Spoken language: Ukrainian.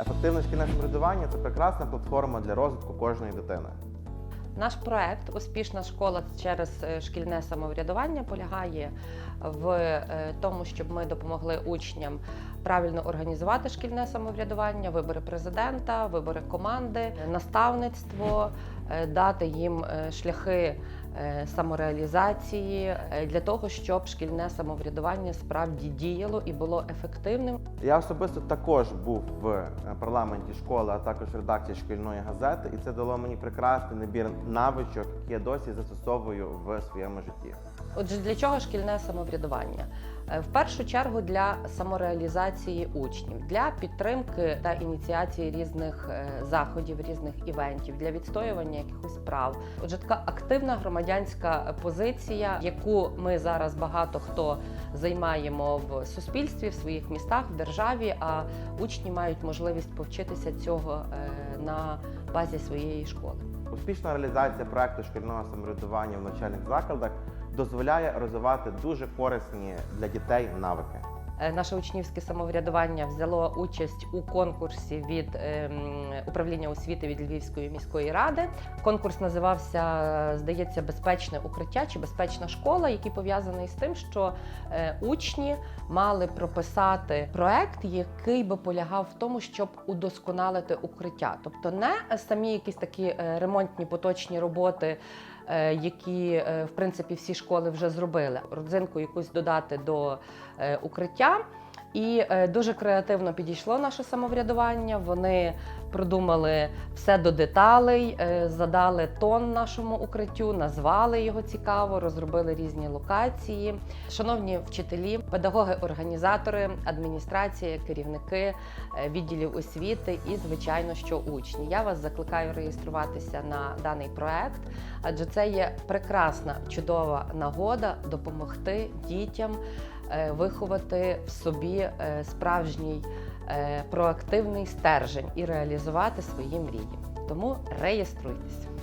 Ефективне шкільне самоврядування це прекрасна платформа для розвитку кожної дитини. Наш проект Успішна школа через е, шкільне самоврядування полягає в е, тому, щоб ми допомогли учням правильно організувати шкільне самоврядування, вибори президента, вибори команди, наставництво, е, дати їм шляхи самореалізації е, для того, щоб шкільне самоврядування справді діяло і було ефективним. Я особисто також був в е, парламенті школи, а також в редакції шкільної газети, і це дало мені прекрасний набір навичок, які я досі застосовую в своєму житті. Отже, для чого шкільне самоврядування? Е, В першу чергу для самореалізації учнів, для підтримки та ініціації різних е, заходів, різних івентів, для відстоювання якихось прав. Отже, така активна громадянська позиція, яку ми зараз багато хто займаємо в суспільстві, в своїх містах, в державі. А учні мають можливість повчитися цього е, на базі своєї школи. Успішна реалізація проекту шкільного самоврядування в навчальних закладах дозволяє розвивати дуже корисні для дітей навики. Е, Наше учнівське самоврядування взяло участь у конкурсі від ем, управління освіти від Львівської міської ради. Конкурс називався, е, здається, безпечне укриття чи безпечна школа, який пов'язаний з тим, що е, учні мали прописати проект, який би полягав в тому, щоб удосконалити укриття, тобто не самі якісь такі ремонтні поточні роботи. Е, Які е, в принципі всі школи вже зробили, родзинку якусь додати до е, укриття. І е, дуже креативно підійшло наше самоврядування. Вони продумали все до деталей, е, задали тон нашому укриттю, назвали його цікаво, розробили різні локації. Шановні вчителі, педагоги, організатори, адміністрація, керівники е, відділів освіти і, звичайно, що учні. Я вас закликаю реєструватися на даний проект, адже це є прекрасна, чудова нагода допомогти дітям виховати в собі е, справжній е, проактивний стержень і реалізувати свої мрії. Тому реєструйтесь.